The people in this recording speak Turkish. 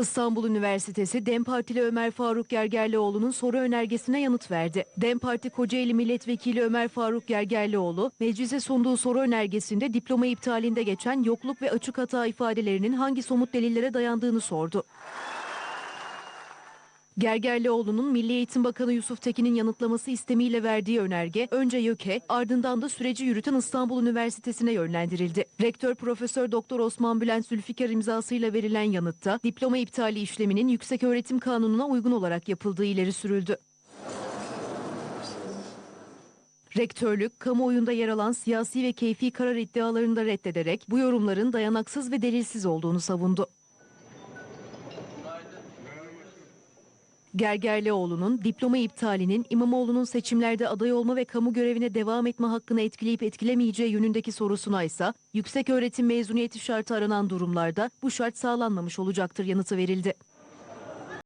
İstanbul Üniversitesi DEM Partili Ömer Faruk Gergerlioğlu'nun soru önergesine yanıt verdi. DEM Parti Kocaeli Milletvekili Ömer Faruk Gergerlioğlu, meclise sunduğu soru önergesinde diploma iptalinde geçen yokluk ve açık hata ifadelerinin hangi somut delillere dayandığını sordu. Gergerlioğlu'nun Milli Eğitim Bakanı Yusuf Tekin'in yanıtlaması istemiyle verdiği önerge önce YÖK'e ardından da süreci yürüten İstanbul Üniversitesi'ne yönlendirildi. Rektör Profesör Doktor Osman Bülent Zülfikar imzasıyla verilen yanıtta diploma iptali işleminin Yükseköğretim Kanunu'na uygun olarak yapıldığı ileri sürüldü. Rektörlük, kamuoyunda yer alan siyasi ve keyfi karar iddialarını da reddederek bu yorumların dayanaksız ve delilsiz olduğunu savundu. Gergerlioğlu'nun diploma iptalinin İmamoğlu'nun seçimlerde aday olma ve kamu görevine devam etme hakkını etkileyip etkilemeyeceği yönündeki sorusuna ise yüksek öğretim mezuniyeti şartı aranan durumlarda bu şart sağlanmamış olacaktır yanıtı verildi.